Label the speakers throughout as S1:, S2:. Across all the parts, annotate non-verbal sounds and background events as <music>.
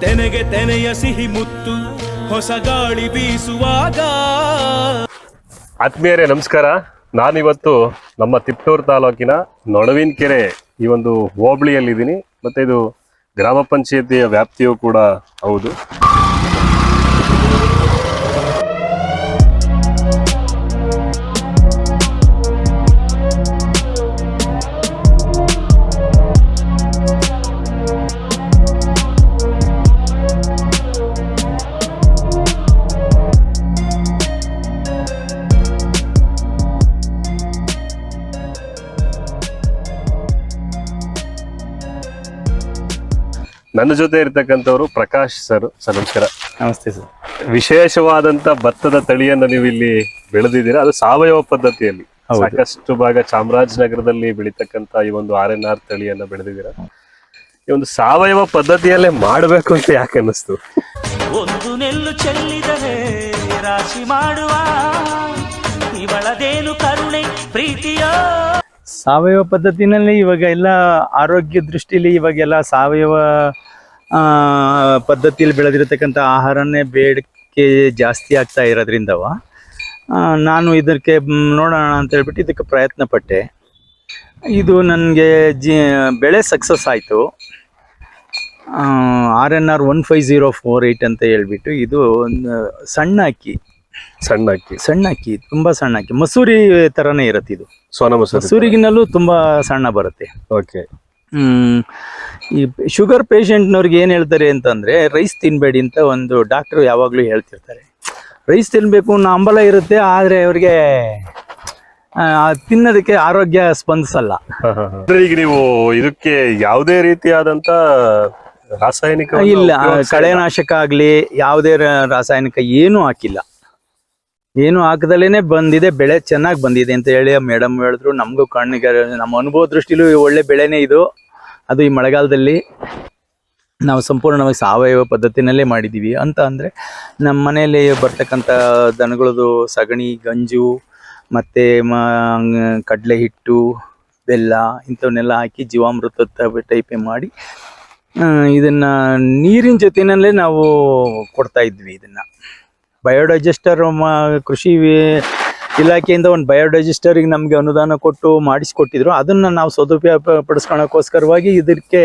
S1: ತೆನೆಗೆ ತೆನೆಯ ಸಿಹಿ ಮುತ್ತು, ಹೊಸ ಗಾಳಿ ಬೀಸುವಾಗ.
S2: ಆತ್ಮೀಯರೇ, ನಮಸ್ಕಾರ. ನಾನಿವತ್ತು ನಮ್ಮ ತಿಪ್ಟೂರು ತಾಲೂಕಿನ ನೊಣವಿನಕೆರೆ ಈ ಒಂದು ಹೋಬಳಿಯಲ್ಲಿದ್ದೀನಿ. ಮತ್ತೆ ಇದು ಗ್ರಾಮ ಪಂಚಾಯತಿಯ ವ್ಯಾಪ್ತಿಯೂ ಕೂಡ ಹೌದು. ನನ್ನ ಜೊತೆ ಇರ್ತಕ್ಕಂಥವ್ರು ಪ್ರಕಾಶ್ ಸರ್. ಸರ್ ನಮಸ್ಕಾರ.
S3: ನಮಸ್ತೆ ಸರ್.
S2: ವಿಶೇಷವಾದಂತ ಭತ್ತದ ತಳಿಯನ್ನ ನೀವು ಇಲ್ಲಿ ಬೆಳೆದಿದ್ದೀರಾ? ಅದು ಸಾವಯವ ಪದ್ಧತಿಯಲ್ಲಿ. ಸಾಕಷ್ಟು ಭಾಗ ಚಾಮರಾಜನಗರದಲ್ಲಿ ಬೆಳೀತಕ್ಕಂತ ಈ ಒಂದು ಆರ್ ಎನ್ ಆರ್ ತಳಿಯನ್ನ ಬೆಳೆದಿದ್ದೀರಾ? ಈ ಒಂದು ಸಾವಯವ ಪದ್ಧತಿಯಲ್ಲೇ ಮಾಡಬೇಕು ಅಂತ ಯಾಕೆ ಅನ್ನಿಸ್ತು?
S1: ಒಂದು ನೆಲ್ಲು ಚೆಲ್ಲಿದರೆ ರಾಶಿ ಮಾಡುವ. ಇವಳದೇನು ಕರುಣೆ ಪ್ರೀತಿಯ?
S3: ಸಾವಯವ ಪದ್ಧತಿನಲ್ಲಿ ಇವಾಗ ಎಲ್ಲ ಆರೋಗ್ಯ ದೃಷ್ಟಿಲಿ ಇವಾಗೆಲ್ಲ ಸಾವಯವ ಪದ್ಧತಿಯಲ್ಲಿ ಬೆಳೆದಿರತಕ್ಕಂಥ ಆಹಾರನೇ ಬೇಡಿಕೆ ಜಾಸ್ತಿ ಆಗ್ತಾ ಇರೋದ್ರಿಂದವ. ನಾನು ಇದಕ್ಕೆ ನೋಡೋಣ ಅಂತ ಹೇಳ್ಬಿಟ್ಟು ಇದಕ್ಕೆ ಪ್ರಯತ್ನ ಪಟ್ಟೆ ಇದು ನನಗೆ ಜಿ ಬೆಳೆ ಸಕ್ಸಸ್ ಆಯಿತು. R N R one five zero four eight ಅಂತ ಹೇಳ್ಬಿಟ್ಟು ಇದು ಒಂದು ಸಣ್ಣ ಅಕ್ಕಿ.
S2: ಸಣ್ಣ ಅಕ್ಕಿ.
S3: ಸಣ್ಣ ಅಕ್ಕಿ ತುಂಬ ಸಣ್ಣ ಅಕ್ಕಿ. ಮಸೂರಿ ಥರನೇ ಇರುತ್ತೆ ಇದು.
S2: ಸೋನ ಮಸೂರಿ.
S3: ಮಸೂರಿಗಿನಲ್ಲೂ ತುಂಬ ಸಣ್ಣ ಬರುತ್ತೆ.
S2: ಓಕೆ.
S3: ಈ ಶುಗರ್ ಪೇಷಂಟ್ನವ್ರಿಗೆ ಏನು ಹೇಳ್ತಾರೆ ಅಂತಂದರೆ ರೈಸ್ ತಿನ್ನಬೇಡಿ ಅಂತ ಒಂದು ಡಾಕ್ಟ್ರು ಯಾವಾಗಲೂ ಹೇಳ್ತಿರ್ತಾರೆ. ರೈಸ್ ತಿನ್ನಬೇಕು ಅನ್ನೋ ಹಂಬಲ ಇರುತ್ತೆ ಆದರೆ ಅವ್ರಿಗೆ ತಿನ್ನೋದಕ್ಕೆ ಆರೋಗ್ಯ ಸ್ಪಂದಿಸಲ್ಲ.
S2: ಈಗ ನೀವು ಇದಕ್ಕೆ ಯಾವುದೇ ರೀತಿಯಾದಂಥ ರಾಸಾಯನಿಕ
S3: ಇಲ್ಲ ಕಳೆನಾಶಕ ಆಗಲಿ ಯಾವುದೇ ರಾಸಾಯನಿಕ ಏನೂ ಹಾಕಿಲ್ಲ. ಏನು ಹಾಕದಲ್ಲೇನೆ ಬಂದಿದೆ, ಬೆಳೆ ಚೆನ್ನಾಗಿ ಬಂದಿದೆ ಅಂತ ಹೇಳಿ ಮೇಡಮ್ ಹೇಳಿದ್ರು. ನಮಗೂ ಕಣ್ಣಿಗೆ ನಮ್ಮ ಅನುಭವ ದೃಷ್ಟಿಲೂ ಒಳ್ಳೆ ಬೆಳೆನೇ ಇದು. ಅದು ಈ ಮಳೆಗಾಲದಲ್ಲಿ ನಾವು ಸಂಪೂರ್ಣವಾಗಿ ಸಾವಯವ ಪದ್ಧತಿನಲ್ಲೇ ಮಾಡಿದ್ದೀವಿ ಅಂತ ಅಂದರೆ ನಮ್ಮ ಮನೆಯಲ್ಲಿ ಬರ್ತಕ್ಕಂಥ ದನಗಳದು ಸಗಣಿ, ಗಂಜು, ಮತ್ತು ಮ, ಕಡಲೆ ಹಿಟ್ಟು, ಬೆಲ್ಲ ಇಂಥವನ್ನೆಲ್ಲ ಹಾಕಿ ಜೀವಾಮೃತ ಟೈಪೇ ಮಾಡಿ ಇದನ್ನು ನೀರಿನ ಜೊತೆಯಲ್ಲೇ ನಾವು ಕೊಡ್ತಾ ಇದನ್ನು ಇದನ್ನ. ಬಯೋಡೈಜೆಸ್ಟರ್ ಕೃಷಿ ಇಲಾಖೆಯಿಂದ ಒಂದು ಬಯೋಡೈಜೆಸ್ಟರ್ಗೆ ನಮಗೆ ಅನುದಾನ ಕೊಟ್ಟು ಮಾಡಿಸಿಕೊಟ್ಟಿದ್ರು. ಅದನ್ನು ನಾವು ಸದುಪಯೋಗ ಪಡಿಸ್ಕೊಳಕ್ಕೋಸ್ಕರವಾಗಿ ಇದಕ್ಕೆ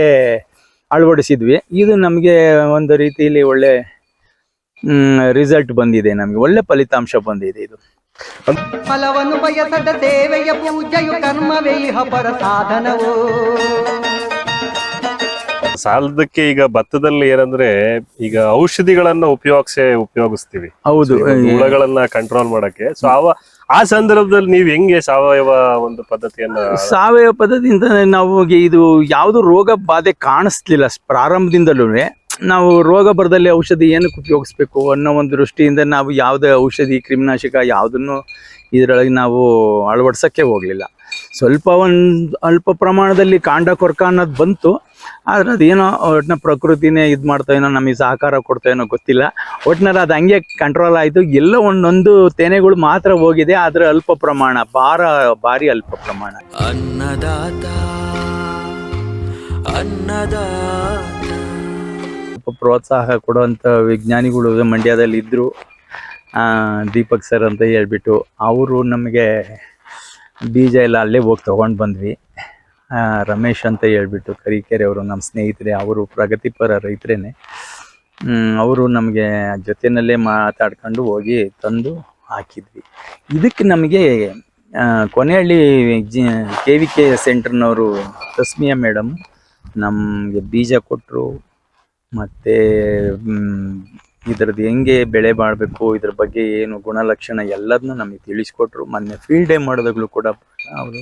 S3: ಅಳವಡಿಸಿದ್ವಿ. ಇದು ನಮಗೆ ಒಂದು ರೀತಿಯಲ್ಲಿ ಒಳ್ಳೆ ರಿಸಲ್ಟ್ ಬಂದಿದೆ ನಮಗೆ. ಒಳ್ಳೆ ಫಲಿತಾಂಶ ಬಂದಿದೆ ಇದು.
S4: ಫಲವನ್ನು ಬಯಸದ ಸೇವೆಯ ಪೂಜೆಯು ಕರ್ಮವೇ, ಇಹ ಪರ ಸಾಧನವು.
S2: ಸಾಲದಕ್ಕೆ ಈಗ ಭತ್ತದಲ್ಲಿ ಏನಂದ್ರೆ ಈಗ ಔಷಧಿಗಳನ್ನ ಉಪಯೋಗಿಸೇ ಉಪಯೋಗಿಸ್ತೀವಿ.
S3: ಹೌದು.
S2: ಹುಳಗಳನ್ನ ಕಂಟ್ರೋಲ್ ಮಾಡಕ್ಕೆ. ಸೊ ಅವ ಆ ಸಂದರ್ಭದಲ್ಲಿ ನೀವು ಹೆಂಗೆ ಸಾವಯವ ಒಂದು ಪದ್ಧತಿಯನ್ನ
S3: ಸಾವಯವ ಪದ್ಧತಿಯಿಂದ ನಾವು ಇದು ಯಾವುದು ರೋಗ ಬಾಧೆ ಕಾಣಿಸ್ಲಿಲ್ಲ ಪ್ರಾರಂಭದಿಂದಲೂ. ನಾವು ರೋಗ ಬರದಲ್ಲಿ ಔಷಧಿ ಏನಕ್ಕೆ ಉಪಯೋಗಿಸ್ಬೇಕು ಅನ್ನೋ ಒಂದು ದೃಷ್ಟಿಯಿಂದ ನಾವು ಯಾವುದೇ ಔಷಧಿ ಕ್ರಿಮಿನಾಶಕ ಯಾವುದನ್ನು ಇದರೊಳಗೆ ನಾವು ಅಳವಡ್ಸೋಕ್ಕೆ ಹೋಗಲಿಲ್ಲ. ಸ್ವಲ್ಪ ಒಂದು ಅಲ್ಪ ಪ್ರಮಾಣದಲ್ಲಿ ಕಾಂಡ ಕೊರಕ ಅನ್ನೋದು ಬಂತು. ಆದರೆ ಅದೇನೋ ಒಟ್ಟಿನ ಪ್ರಕೃತಿನೇ ಇದು ಮಾಡ್ತಾ ಏನೋ ನಮಗೆ ಸಹಕಾರ ಕೊಡ್ತಾ ಏನೋ ಗೊತ್ತಿಲ್ಲ. ಒಟ್ಟಿನಲ್ಲಿ ಅದು ಹಂಗೆ ಕಂಟ್ರೋಲ್ ಆಯಿತು. ಎಲ್ಲ ಒಂದೊಂದು ತೆನೆಗಳು ಮಾತ್ರ ಹೋಗಿದೆ. ಆದರೆ ಅಲ್ಪ ಪ್ರಮಾಣ ಭಾರ ಭಾರಿ ಅಲ್ಪ ಪ್ರಮಾಣ.
S1: ಅನ್ನದಾತ ಅನ್ನದಾತ.
S3: ಪ್ರೋತ್ಸಾಹ ಕೊಡುವಂಥ ವಿಜ್ಞಾನಿಗಳು ಮಂಡ್ಯದಲ್ಲಿ ಇದ್ದರು ದೀಪಕ್ ಸರ್ ಅಂತ ಹೇಳ್ಬಿಟ್ಟು ಅವರು ನಮಗೆ ಬೀಜ ಎಲ್ಲ ಅಲ್ಲೇ ಹೋಗಿ ತೊಗೊಂಡು ಬಂದ್ವಿ. ರಮೇಶ್ ಅಂತ ಹೇಳ್ಬಿಟ್ಟು ಕರಿಕೆರೆ ಅವರು ನಮ್ಮ ಸ್ನೇಹಿತರೆ, ಅವರು ಪ್ರಗತಿಪರ ರೈತರೇ ಅವರು ನಮಗೆ ಜೊತೆಯಲ್ಲೇ ಮಾತಾಡ್ಕೊಂಡು ಹೋಗಿ ತಂದು ಹಾಕಿದ್ವಿ. ಇದಕ್ಕೆ ನಮಗೆ Konehalli G, K V K ಸೆಂಟ್ರ್ನವರು ತಸ್ಮಿಯಾ ಮೇಡಮ್ ನಮಗೆ ಬೀಜ ಕೊಟ್ಟರು ಮತ್ತು ಇದ್ರದ್ದು ಹೆಂಗೆ ಬೆಳೆ ಮಾಡಬೇಕು ಇದ್ರ ಬಗ್ಗೆ ಏನು ಗುಣಲಕ್ಷಣ ಎಲ್ಲದನ್ನೂ ನಮಗೆ ತಿಳಿಸ್ಕೊಟ್ರು. ಮೊನ್ನೆ ಫೀಲ್ಡ್ ಡೇ ಮಾಡೋದಾಗಲೂ ಕೂಡ ಅವರು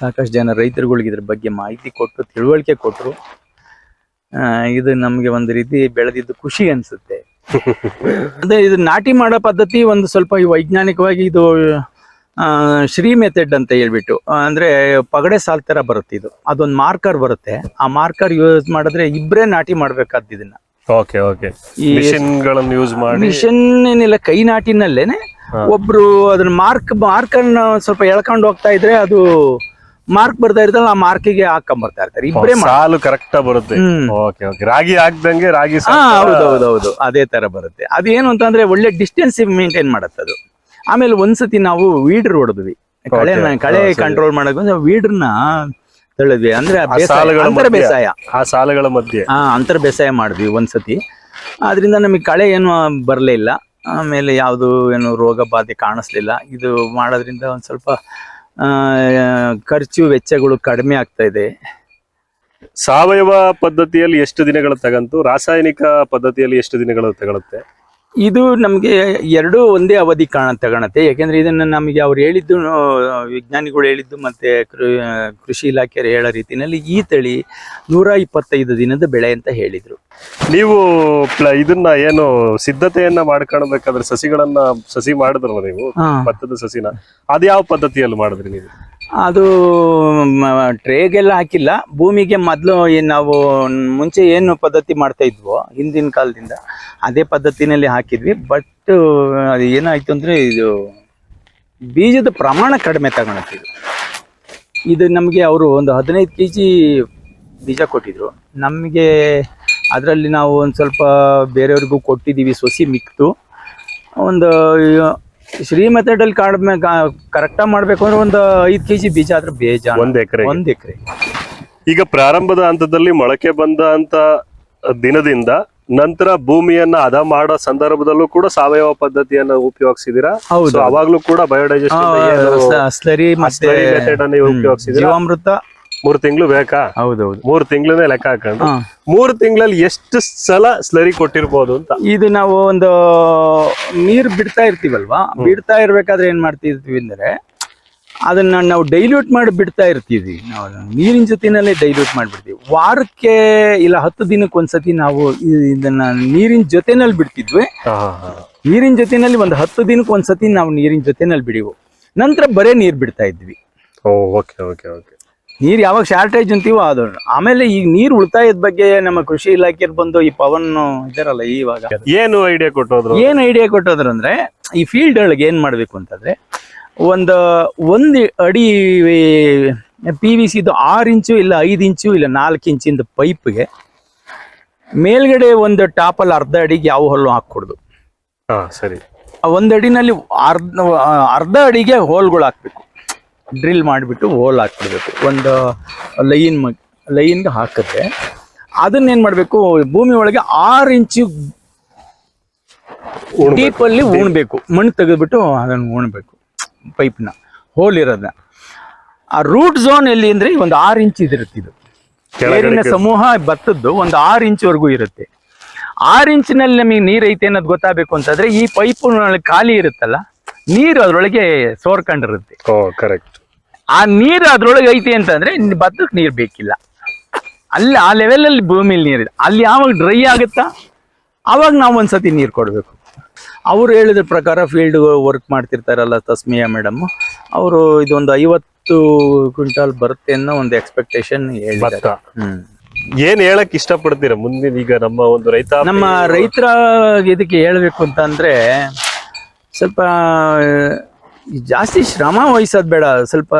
S3: ಸಾಕಷ್ಟು ಜನ ರೈತರುಗಳಿಗೆ ಇದ್ರ ಬಗ್ಗೆ ಮಾಹಿತಿ ಕೊಟ್ಟು ತಿಳುವಳಿಕೆ ಕೊಟ್ಟರು ಇದು ನಮಗೆ ಒಂದು ರೀತಿ ಬೆಳೆದಿದ್ದು ಖುಷಿ ಅನಿಸುತ್ತೆ. <laughs> ಅದೇ ಇದು ನಾಟಿ ಮಾಡೋ ಪದ್ಧತಿ ಒಂದು ಸ್ವಲ್ಪ ಈ ವೈಜ್ಞಾನಿಕವಾಗಿ ಇದು ಶ್ರೀ ಮೆಥಡ್ ಅಂತ ಹೇಳ್ಬಿಟ್ಟು ಅಂದರೆ ಅಂದ್ರೆ ಪಗಡೆ ಸಾಲ್ ಥರ ಬರುತ್ತೆ ಇದು. ಅದೊಂದು ಮಾರ್ಕರ್ ಬರುತ್ತೆ. ಆ ಮಾರ್ಕರ್ ಯೂಸ್ ಮಾಡಿದ್ರೆ ಇಬ್ಬರೇ ನಾಟಿ ಮಾಡಬೇಕಾದ್ದು ಇದನ್ನ.
S2: ಓಕೆ ಓಕೆ
S3: ಈ
S2: ಯೂಸ್ ಮಾಡಿ.
S3: ಮಿಷನ್ ಏನಿಲ್ಲ ಕೈ ನಾಟಿನಲ್ಲೇನೆ. ಒಬ್ರು ಅದನ್ನ ಮಾರ್ಕ್ ಮಾರ್ಕ್ ಅನ್ನು ಸ್ವಲ್ಪ ಎಳ್ಕೊಂಡು ಹೋಗ್ತಾ ಇದ್ರೆ ಅದು ಮಾರ್ಕ್ ಬರ್ತಾ ಇರ್ತಲ್ಲ ಆ ಮಾರ್ಕಿಗೆ ಹಾಕೊಂಡ್ ಬರ್ತಾ ಇರ್ತಾರೆ. ಇಬ್ಬರೇ
S2: ಸಾಲು ಕರೆಕ್ಟ್ ಬರುತ್ತೆ. ಓಕೆ ಓಕೆ ರಾಗಿ ಹಾಕ್ದಂಗೆ ರಾಗಿ
S3: ಹಾ ಹೌದು ಹೌದು ಹೌದು ಅದೇ ತರ ಬರುತ್ತೆ. ಅದೇನು ಅಂತಂದ್ರೆ ಒಳ್ಳೆ ಡಿಸ್ಟೆನ್ಸ್ ಮೇಂಟೈನ್ ಮಾಡತ್ತೆ ಅದು. ಆಮೇಲೆ ಒಂದ್ಸತಿ ನಾವು ವೀಡ್ರ್ ಹೊಡೆದ್ವಿ ಕಳೆ ಕಳೆ. ಕಂಟ್ರೋಲ್ ಮಾಡಕ್ ವೀಡ್ರನ್ನ ತಳಿದ್ವಿ ಅಂದ್ರೆ ಬೇಸಾಯ, ಅಂತರ. ಬೇಸಾಯ
S2: ಆ ಸಾಲಗಳ ಮಧ್ಯೆ.
S3: ಹಾ ಅಂತರ ಬೇಸಾಯ ಮಾಡಿದ್ವಿ ಒಂದ್ಸತಿ. ಆದ್ರಿಂದ ನಮಗೆ ಕಳೆ ಏನು ಬರಲೇ ಇಲ್ಲ. ಆಮೇಲೆ ಯಾವುದು ಏನು ರೋಗ ಬಾಧೆ ಕಾಣಿಸ್ಲಿಲ್ಲ. ಇದು ಮಾಡೋದ್ರಿಂದ ಒಂದು ಸ್ವಲ್ಪ ಖರ್ಚು ವೆಚ್ಚಗಳು ಕಡಿಮೆ ಆಗ್ತಾ ಇದೆ.
S2: ಸಾವಯವ ಪದ್ಧತಿಯಲ್ಲಿ ಎಷ್ಟು ದಿನಗಳು ತಗಂತು? ರಾಸಾಯನಿಕ ಪದ್ಧತಿಯಲ್ಲಿ ಎಷ್ಟು ದಿನಗಳು ತಗೊಳುತ್ತೆ?
S3: ಇದು ನಮಗೆ ಎರಡೂ ಒಂದೇ ಅವಧಿ ಕಾಣ ತಗೊಳತ್ತೆ ಯಾಕೆಂದ್ರೆ ಇದನ್ನ ನಮಗೆ ಅವ್ರು ಹೇಳಿದ್ದು ವಿಜ್ಞಾನಿಗಳು ಹೇಳಿದ್ದು ಮತ್ತೆ ಕೃಷಿ ಇಲಾಖೆಯವರು ಹೇಳೋ ರೀತಿಯಲ್ಲಿ ಈ ತಳಿ ನೂರ ಇಪ್ಪತ್ತೈದು ದಿನದ ಬೆಳೆ ಅಂತ ಹೇಳಿದ್ರು.
S2: ನೀವು ಪ್ಲ- ಇದನ್ನ ಏನು ಸಿದ್ಧತೆಯನ್ನ ಮಾಡ್ಕೊಳ್ಬೇಕಾದ್ರೆ ಸಸಿಗಳನ್ನ ಸಸಿ ಮಾಡಿದ್ರಲ್ಲ ನೀವು. ಭತ್ತದ ಸಸಿನ. ಅದ್ಯಾವ ಪದ್ಧತಿಯಲ್ಲಿ ಮಾಡಿದ್ರಿ ನೀವು?
S3: ಅದು ಟ್ರೇಗೆಲ್ಲ ಹಾಕಿಲ್ಲ. ಭೂಮಿಗೆ ಮೊದಲು ಏನು ನಾವು ಮುಂಚೆ ಏನು ಪದ್ಧತಿ ಮಾಡ್ತಾ ಇದ್ವೋ, ಹಿಂದಿನ ಕಾಲದಿಂದ, ಅದೇ ಪದ್ಧತಿನಲ್ಲಿ ಹಾಕಿದ್ವಿ. ಬಟ್ ಅದು ಏನಾಯ್ತು ಅಂದರೆ ಇದು ಬೀಜದ ಪ್ರಮಾಣ ಕಡಿಮೆ ತಗೊಳತ್ತಿದ್ರು ಇದು. ನಮಗೆ ಅವರು ಒಂದು ಹದಿನೈದು ಕೆ ಜಿ ಬೀಜ ಕೊಟ್ಟಿದ್ರು. ನಮಗೆ ಅದರಲ್ಲಿ ನಾವು ಒಂದು ಸ್ವಲ್ಪ ಬೇರೆಯವ್ರಿಗೂ ಕೊಟ್ಟಿದ್ದೀವಿ ಸೊಸಿ ಮಿಕ್ತು. ಒಂದು ಶ್ರೀ ಮೆಥಡಲ್ಲಿ ಕಡಿಮೆ ಕರೆಕ್ಟಾಗಿ ಮಾಡಬೇಕು ಅಂದ್ರೆ ಒಂದು ಐದು ಕೆಜಿ ಬೀಜ ಆದ್ರೆ ಬೇಜ
S2: ಒಂದ್ ಎಕರೆ
S3: ಒಂದು ಎಕರೆ
S2: ಈಗ ಪ್ರಾರಂಭದ ಹಂತದಲ್ಲಿ ಮೊಳಕೆ ಬಂದ ಅಂತ ದಿನದಿಂದ ನಂತರ ಭೂಮಿಯನ್ನ ಅದ ಮಾಡೋ ಸಂದರ್ಭದಲ್ಲೂ ಕೂಡ ಸಾವಯವ ಪದ್ಧತಿಯನ್ನ ಉಪಯೋಗಿಸಿದೀರಾ?
S3: ಹೌದು.
S2: ಅವಾಗ್ಲೂ ಕೂಡ ಬಯೋಡೈಜೆಸ್ಟ್
S3: ಸ್ಲರಿ ಮತ್ತೆ
S2: ಮೆಥಡ್
S3: ಜೀವಾಮೃತ
S2: ಮೂರ್ ತಿಂಗಳು ಬೇಕಾ?
S3: ಹೌದೌದು.
S2: ಮೂರ್ ತಿಂಗಳನ್ನೇ ಲೆಕ್ಕ ಹಾಕೊಂಡು. ಮೂರ್ ತಿಂಗಳಲ್ಲಿ ಎಷ್ಟು ಸಲ ಸ್ಲರಿ ಕೊಟ್ಟಿರ್ಬೋದು ಅಂತ?
S3: ಇದು ನಾವು ಒಂದು ನೀರು ಬಿಡ್ತಾ ಇರ್ತೀವಲ್ವಾ? ಬಿಡ್ತಾ ಇರ್ಬೇಕಾದ್ರೆ ಏನ್ ಮಾಡ್ತಿರ್ತೀವಿ ಅಂದ್ರೆ ಅದನ್ನ ನಾವು ಡೈಲ್ಯೂಟ್ ಮಾಡಿ ಬಿಡ್ತಾ ಇರ್ತೀವಿ. ನಾವು ನೀರಿನ ಜೊತೆನಲ್ಲೇ ಡೈಲ್ಯೂಟ್ ಮಾಡಿಬಿಡ್ತೀವಿ ವಾರಕ್ಕೆ ಇಲ್ಲ ಹತ್ತು ದಿನಕ್ಕೆ ಒಂದ್ಸತಿ ನಾವು ಇದನ್ನ ನೀರಿನ ಜೊತೆನಲ್ಲಿ ಬಿಡ್ತಿದ್ವಿ. ನೀರಿನ ಜೊತೆನಲ್ಲಿ ಒಂದು ಹತ್ತು ದಿನಕ್ಕೆ ಒಂದ್ಸತಿ ನಾವು ನೀರಿನ ಜೊತೆನಲ್ಲಿ ಬಿಡಿವು. ನಂತರ ಬರೇ ನೀರು ಬಿಡ್ತಾ ಇದ್ವಿ.
S2: Okay okay okay.
S3: ನೀರು ಯಾವಾಗ ಶಾರ್ಟೇಜ್ ಅಂತೀವೋ ಅದು. ಆಮೇಲೆ ಈಗ ನೀರು ಉಳಿತಾಯದ ಬಗ್ಗೆ ನಮ್ಮ ಕೃಷಿ ಇಲಾಖೆ ಬಂದು ಈ ಪವನ್ ಇದಾರಲ್ಲ ಇವಾಗ
S2: ಏನು ಐಡಿಯಾ ಕೊಟ್ಟೋದ್ರು?
S3: ಏನು ಐಡಿಯಾ ಕೊಟ್ಟೋದ್ರು ಅಂದ್ರೆ ಈ ಫೀಲ್ಡ್ ಒಳಗೆ ಏನ್ ಮಾಡ್ಬೇಕು ಅಂತಂದ್ರೆ ಒಂದು ಒಂದು ಅಡಿ ಪಿ ವಿ ಸಿದು ಆರು ಇಂಚು ಇಲ್ಲ ಐದು ಇಂಚು ಇಲ್ಲ ನಾಲ್ಕು ಇಂಚಿಂದ ಪೈಪ್ಗೆ ಮೇಲ್ಗಡೆ ಒಂದು ಟಾಪಲ್ಲಿ ಅರ್ಧ ಅಡಿಗೆ ಯಾವ ಹೊಲ್ಲು ಹಾಕ್ಕೊಡ್ದು.
S2: ಸರಿ.
S3: ಒಂದು ಅಡಿನಲ್ಲಿ ಅರ್ಧ ಅರ್ಧ ಅಡಿಗೆ ಹೋಲ್ಗಳು ಹಾಕ್ಬೇಕು. ಡ್ರಿಲ್ ಮಾಡಿಬಿಟ್ಟು ಹೋಲ್ ಹಾಕ್ಬಿಡ್ಬೇಕು. ಒಂದು ಲೈನ್ ಮ ಲೈನ್ಗೆ ಹಾಕಿದ್ರೆ ಅದನ್ನೇನು ಮಾಡಬೇಕು ಭೂಮಿ ಒಳಗೆ ಆರು ಇಂಚು ಡೀಪಲ್ಲಿ ಉಣ್ಬೇಕು. ಮಣ್ಣು ತೆಗೆದ್ಬಿಟ್ಟು ಅದನ್ನು ಉಣ್ಬೇಕು. ಪೈಪ್ನ ಹೋಲ್ ಇರೋದನ್ನ ಆ ರೂಟ್ ಝೋನ್ ಎಲ್ಲಿ ಅಂದ್ರೆ ಒಂದು ಆರು ಇಂಚ್ ಇದಿರುತ್ತೆ ಇದು.
S2: ಕೆಳಗಡೆ
S3: ಸಮೂಹ ಭತ್ತದ್ದು ಒಂದು ಆರು ಇಂಚ್ವರೆಗೂ ಇರುತ್ತೆ. ಆರು ಇಂಚಿನಲ್ಲಿ ನಮಗೆ ನೀರು ಐತೆ ಅನ್ನೋದು ಗೊತ್ತಾಗಬೇಕು ಅಂತಂದ್ರೆ ಈ ಪೈಪ್ ಖಾಲಿ ಇರುತ್ತಲ್ಲ ನೀರು ಅದರೊಳಗೆ ಸೋರ್ಕೊಂಡಿರುತ್ತೆ.
S2: ಓ ಕರೆಕ್ಟ್
S3: ಆ ನೀರು ಅದ್ರೊಳಗೆ ಐತೆ ಅಂತಂದ್ರೆ ಭತ್ತಕ್ಕೆ ನೀರು ಬೇಕಿಲ್ಲ. ಅಲ್ಲಿ ಆ ಲೆವೆಲಲ್ಲಿ ಭೂಮಿಲಿ ನೀರಿದೆ ಅಲ್ಲಿ ಯಾವಾಗ ಡ್ರೈ ಆಗುತ್ತಾ? ಆವಾಗ ನಾವು ಒಂದ್ಸತಿ ನೀರು ಕೊಡಬೇಕು. ಅವರು ಹೇಳಿದ ಪ್ರಕಾರ ಫೀಲ್ಡ್ ವರ್ಕ್ ಮಾಡ್ತಿರ್ತಾರಲ್ಲ ತಸ್ಮಿಯಾ ಮೇಡಮ್ ಅವರು ಇದೊಂದು ಐವತ್ತು ಕ್ವಿಂಟಾಲ್ ಬರುತ್ತೆ ಅನ್ನೋ ಒಂದು ಎಕ್ಸ್ಪೆಕ್ಟೇಷನ್ ಹೇಳಿದ್ದಾರೆ. ಹ್ಮ್.
S2: ಏನ್ ಹೇಳಕ್ ಇಷ್ಟಪಡ್ತೀರಾ? ಮುಂದಿನ ಈಗ ನಮ್ಮ ಒಂದು ರೈತ
S3: ನಮ್ಮ ರೈತರ ಇದಕ್ಕೆ ಹೇಳ್ಬೇಕು ಅಂತಂದ್ರೆ ಸ್ವಲ್ಪ ಜಾಸ್ತಿ ಶ್ರಮ ವಹಿಸೋದು ಬೇಡ. ಸ್ವಲ್ಪ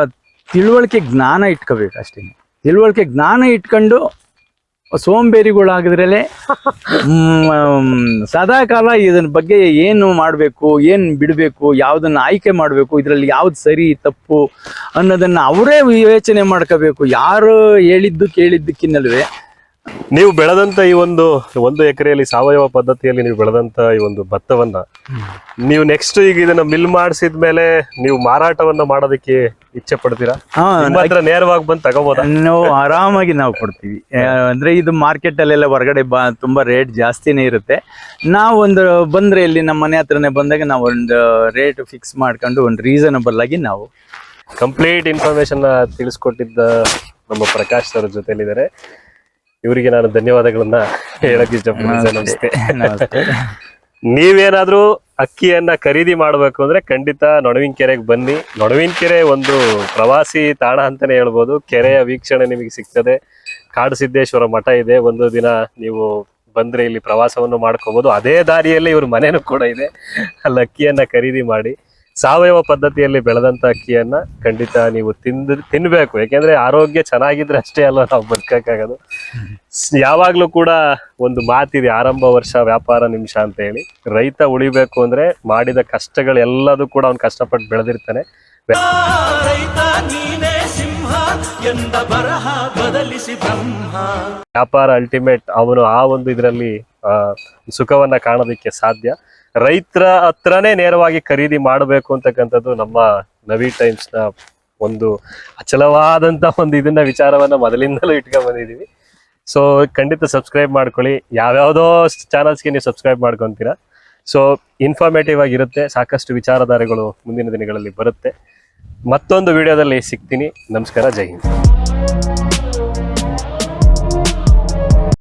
S3: ತಿಳುವಳಿಕೆ ಜ್ಞಾನ ಇಟ್ಕೋಬೇಕು ಅಷ್ಟೇ. ತಿಳುವಳಿಕೆ ಜ್ಞಾನ ಇಟ್ಕೊಂಡು ಸೋಂಬೇರಿಗಳಾಗಿದ್ರಲ್ಲೇ <laughs> ಸದಾ ಕಾಲ ಇದನ್ನ ಬಗ್ಗೆ ಏನು ಮಾಡಬೇಕು ಏನು ಬಿಡಬೇಕು ಯಾವುದನ್ನ ಆಯ್ಕೆ ಮಾಡಬೇಕು ಇದರಲ್ಲಿ ಯಾವ್ದು ಸರಿ ತಪ್ಪು ಅನ್ನೋದನ್ನ ಅವರೇ ವಿವೇಚನೆ ಮಾಡ್ಕೋಬೇಕು. ಯಾರು ಹೇಳಿದ್ದು ಕೇಳಿದ್ದಕ್ಕಿನ್ನಲ್ವೇ
S2: ನೀವು ಬೆಳೆದಂತ ಈ ಒಂದು ಒಂದು ಎಕರೆಯಲ್ಲಿ ಸಾವಯವ ಪದ್ಧತಿಯಲ್ಲಿ ನೀವು ಬೆಳೆದಂತ ಈ ಒಂದು ಭತ್ತವನ್ನ ನೀವು ನೆಕ್ಸ್ಟ್ ಈಗ ಇದನ್ನ ಮಿಲ್ ಮಾಡಿಸಿದ ಮೇಲೆ ನೀವು ಮಾರಾಟವನ್ನ ಮಾಡೋದಕ್ಕೆ ಇಚ್ಛೆ ಪಡ್ತೀರಾ? ಹತ್ರ ನೇರವಾಗಿ ಬಂದು ತಗೋಬೋದಾ?
S3: ನಾವು ಆರಾಮಾಗಿ ನಾವು ಕೊಡ್ತೀವಿ. ಅಂದ್ರೆ ಇದು ಮಾರ್ಕೆಟ್ ಅಲ್ಲೆಲ್ಲ ಹೊರಗಡೆ ಬಾ ತುಂಬಾ ರೇಟ್ ಜಾಸ್ತಿನೇ ಇರುತ್ತೆ. ನಾವು ಒಂದು ಬಂದ್ರೆ ಇಲ್ಲಿ ನಮ್ಮ ಮನೆ ಹತ್ರನೇ ಬಂದಾಗ ನಾವು ಒಂದು ರೇಟ್ ಫಿಕ್ಸ್ ಮಾಡ್ಕೊಂಡು ಒಂದು ರೀಸನಬಲ್ ಆಗಿ ನಾವು
S2: ಕಂಪ್ಲೀಟ್ ಇನ್ಫಾರ್ಮೇಶನ್ ತಿಳಿಸ್ಕೊಟ್ಟಿದ್ದ ನಮ್ಮ ಪ್ರಕಾಶ್ ಸರ್ ಜೊತೆಲಿದ್ದಾರೆ ಇವರಿಗೆ ನಾನು ಧನ್ಯವಾದಗಳನ್ನ <laughs> ಹೇಳಕ್ ಇಷ್ಟಪಡ್ತೀನಿ ನಮಸ್ತೆ. <laughs> ನೀವೇನಾದ್ರೂ ಅಕ್ಕಿಯನ್ನ ಖರೀದಿ ಮಾಡಬೇಕು ಅಂದ್ರೆ ಖಂಡಿತ ನೊಣವಿನ ಕೆರೆಗೆ ಬನ್ನಿ. ನೊಣವಿನ ಕೆರೆ ಒಂದು ಪ್ರವಾಸಿ ತಾಣ ಅಂತಾನೆ ಹೇಳ್ಬೋದು. ಕೆರೆಯ ವೀಕ್ಷಣೆ ನಿಮಗೆ ಸಿಗ್ತದೆ. ಕಾಡು ಸಿದ್ದೇಶ್ವರ ಮಠ ಇದೆ. ಒಂದು ದಿನ ನೀವು ಬಂದ್ರೆ ಇಲ್ಲಿ ಪ್ರವಾಸವನ್ನು ಮಾಡ್ಕೋಬಹುದು ಅದೇ ದಾರಿಯಲ್ಲಿ ಇವ್ರ ಮನೆನೂ ಕೂಡ ಇದೆ. ಅಲ್ಲಿ ಅಕ್ಕಿಯನ್ನ ಖರೀದಿ ಮಾಡಿ ಸಾವಯವ ಪದ್ಧತಿಯಲ್ಲಿ ಬೆಳೆದಂತ ಅಕ್ಕಿಯನ್ನ ಖಂಡಿತ ನೀವು ತಿಂದು ತಿನ್ಬೇಕು. ಯಾಕೆಂದ್ರೆ ಆರೋಗ್ಯ ಚೆನ್ನಾಗಿದ್ರೆ ಅಷ್ಟೇ ಅಲ್ಲ ನಾವು ಬದುಕಕ್ಕಾಗೋದು. ಯಾವಾಗ್ಲೂ ಕೂಡ ಒಂದು ಮಾತಿದೆ, ಆರಂಭ ವರ್ಷ ವ್ಯಾಪಾರ ನಿಮಿಷ ಅಂತ ಹೇಳಿ ರೈತ ಉಳಿಬೇಕು ಅಂದ್ರೆ ಮಾಡಿದ ಕಷ್ಟಗಳೆಲ್ಲದೂ ಕೂಡ ಅವ್ನು ಕಷ್ಟಪಟ್ಟು ಬೆಳೆದಿರ್ತಾನೆ. ವ್ಯಾಪಾರ ಅಲ್ಟಿಮೇಟ್ ಅವನು ಆ ಒಂದು ಇದರಲ್ಲಿ ಸುಖವನ್ನ ಕಾಣೋದಕ್ಕೆ ಸಾಧ್ಯ. ರೈತರ ಹತ್ರನೇ ನೇರವಾಗಿ ಖರೀದಿ ಮಾಡಬೇಕು ಅಂತಕ್ಕಂಥದ್ದು ನಮ್ಮ ನವಿ ಟೈಮ್ಸ್ನ ಒಂದು ಅಚಲವಾದಂತ ಒಂದು ಇದನ್ನ ವಿಚಾರವನ್ನ ಮೊದಲಿಂದಲೂ ಇಟ್ಕೊಂಡ್ ಬಂದಿದೀವಿ. ಸೊ ಖಂಡಿತ ಸಬ್ಸ್ಕ್ರೈಬ್ ಮಾಡ್ಕೊಳ್ಳಿ. ಯಾವ್ಯಾವುದೋ ಚಾನಲ್ಸ್ಗೆ ನೀವು ಸಬ್ಸ್ಕ್ರೈಬ್ ಮಾಡ್ಕೊತೀರಾ. ಸೊ ಇನ್ಫಾರ್ಮೇಟಿವ್ ಆಗಿರುತ್ತೆ. ಸಾಕಷ್ಟು ವಿಚಾರಧಾರೆಗಳು ಮುಂದಿನ ದಿನಗಳಲ್ಲಿ ಬರುತ್ತೆ. ಮತ್ತೊಂದು ವಿಡಿಯೋದಲ್ಲಿ ಸಿಗ್ತೀನಿ. ನಮಸ್ಕಾರ. ಜೈ ಹಿಂದ್.